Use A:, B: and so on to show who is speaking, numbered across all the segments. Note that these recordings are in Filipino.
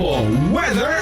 A: Bombo Weather Update.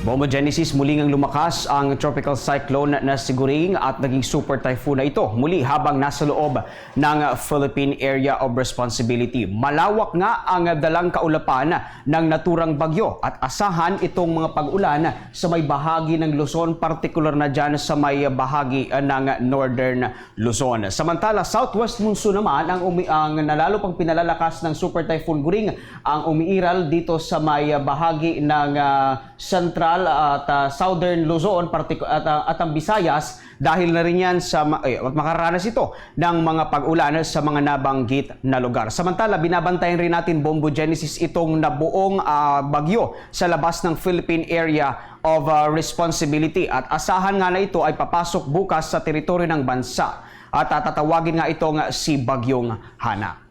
B: Bombo Genesis muling ang lumakas ang tropical cyclone na siguring at naging super typhoon na ito muli habang nasa loob ng Philippine Area of Responsibility. Malawak nga ang dalang kaulapan ng naturang bagyo at asahan itong mga pag-ulan sa may bahagi ng Luzon, partikular na dyan sa may bahagi ng Northern Luzon. Samantala, southwest monsoon naman ang, umi- ang nalalo pang pinalalakas ng super typhoon Guring ang umiiral dito sa may bahagi ng ah, Central at ah, Southern Luzon at, ah, at ang Visayas dahil na rin yan sa eh, makaranas ito ng mga pag-ulan sa mga nabanggit na lugar. Samantala, binabantayan rin natin Bombo Genesis itong nabuong ah, bagyo sa labas ng Philippine Area of ah, Responsibility at asahan nga na ito ay papasok bukas sa teritoryo ng bansa at ah, tatawagin nga itong si Bagyong Hana.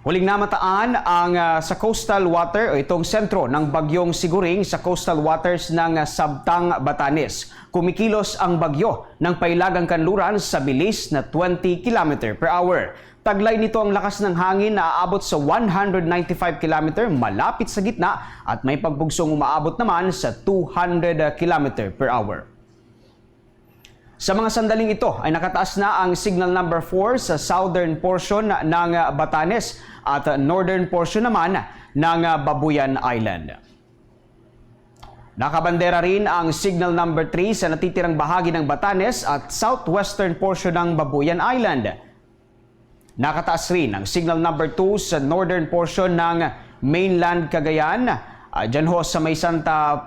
B: Huling namataan ang ah, sa coastal water o itong sentro ng bagyong Siguring sa coastal waters ng ah, Sabtang, Batanes. Kumikilos ang bagyo ng pailagang kanluran sa bilis na 20 km per hour. Taglay nito ang lakas ng hangin na aabot sa 195 km malapit sa gitna at may pagbugsong umaabot naman sa 200 km per hour. Sa mga sandaling ito ay nakataas na ang signal number 4 sa southern portion ng Batanes at northern portion naman ng Babuyan Island. Nakabandera rin ang signal number 3 sa natitirang bahagi ng Batanes at southwestern portion ng Babuyan Island. Nakataas rin ang signal number 2 sa northern portion ng mainland Cagayan. Uh, Diyan ho sa may Santa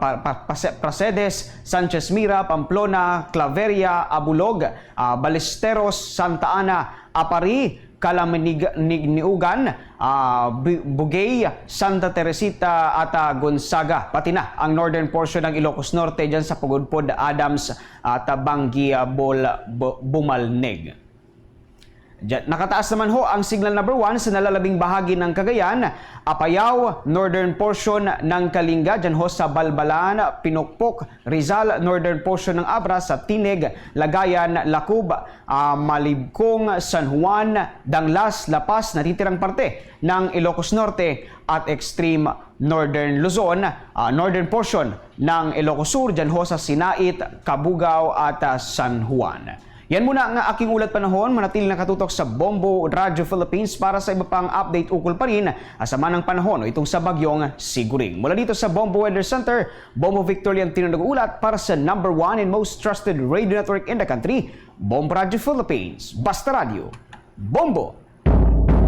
B: Prasedes, Sanchez Mira, Pamplona, Claveria, Abulog, ah, Balesteros, Santa Ana, Apari, Kalaminiugan, uh, Bugay, Santa Teresita at ah, Gonzaga. Pati na ang northern portion ng Ilocos Norte dyan sa Pugudpod, Adams at uh, Bangia, Bol, Bu- Bumalneg. Nakataas naman ho ang signal number 1 sa nalalabing bahagi ng Cagayan, Apayao, northern portion ng Kalinga, dyan ho sa Balbalan, Pinokpok, Rizal, northern portion ng Abra, sa Tinig, Lagayan, Lacub, ah, Malibkong, San Juan, Danglas, La Paz, natitirang parte ng Ilocos Norte at extreme northern Luzon, ah, northern portion ng Ilocos Sur, dyan ho sa Sinait, Cabugao at ah, San Juan. Yan muna ang aking ulat panahon. Manatili nakatutok sa Bombo Radio Philippines para sa iba pang update ukol pa rin asama ng panahon o itong sa bagyong Siguring. Mula dito sa Bombo Weather Center, Bombo Victorian Tino nag-uulat para sa number one and most trusted radio network in the country, Bombo Radio Philippines. Basta Radio. Bombo!